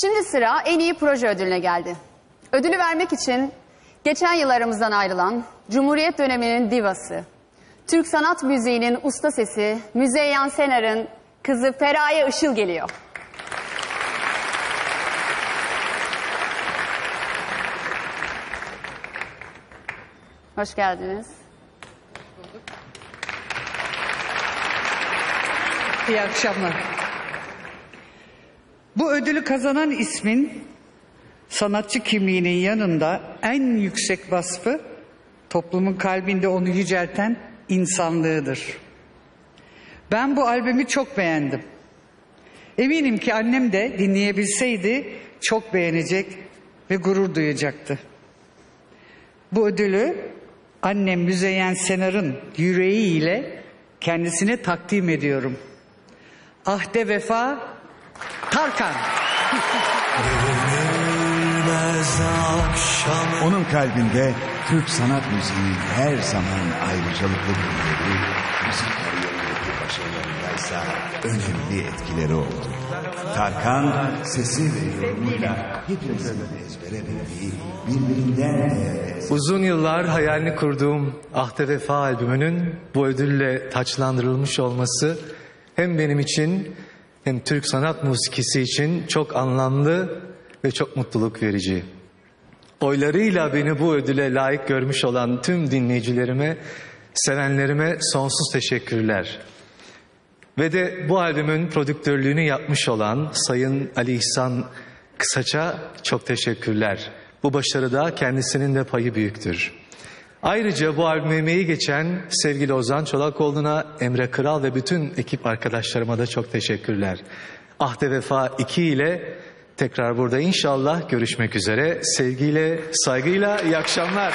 Şimdi sıra en iyi proje ödülüne geldi. Ödülü vermek için geçen yıl aramızdan ayrılan Cumhuriyet döneminin divası, Türk sanat müziğinin usta sesi Müzeyyen Senar'ın kızı Feraye Işıl geliyor. Hoş geldiniz. İyi akşamlar. Bu ödülü kazanan ismin sanatçı kimliğinin yanında en yüksek vasfı toplumun kalbinde onu yücelten insanlığıdır. Ben bu albümü çok beğendim. Eminim ki annem de dinleyebilseydi çok beğenecek ve gurur duyacaktı. Bu ödülü annem Müzeyyen Senar'ın yüreğiyle kendisine takdim ediyorum. Ahde Vefa Tarkan. Onun kalbinde Türk sanat müziğinin her zaman ayrıcalıklı bir yeri, müzik kariyerindeki başarılarındaysa önemli etkileri oldu. Tarkan sesi ve yorumuyla hepimizin ezbere bildiği birbirinden değerli Uzun yıllar hayalini kurduğum Ahde Vefa albümünün bu ödülle taçlandırılmış olması hem benim için hem Türk sanat musikisi için çok anlamlı ve çok mutluluk verici. Oylarıyla beni bu ödüle layık görmüş olan tüm dinleyicilerime, sevenlerime sonsuz teşekkürler. Ve de bu albümün prodüktörlüğünü yapmış olan Sayın Ali İhsan Kısaç'a çok teşekkürler. Bu başarıda kendisinin de payı büyüktür. Ayrıca bu albüme emeği geçen sevgili Ozan Çolakoğlu'na, Emre Kral ve bütün ekip arkadaşlarıma da çok teşekkürler. Ahde Vefa 2 ile tekrar burada inşallah görüşmek üzere. Sevgiyle, saygıyla iyi akşamlar.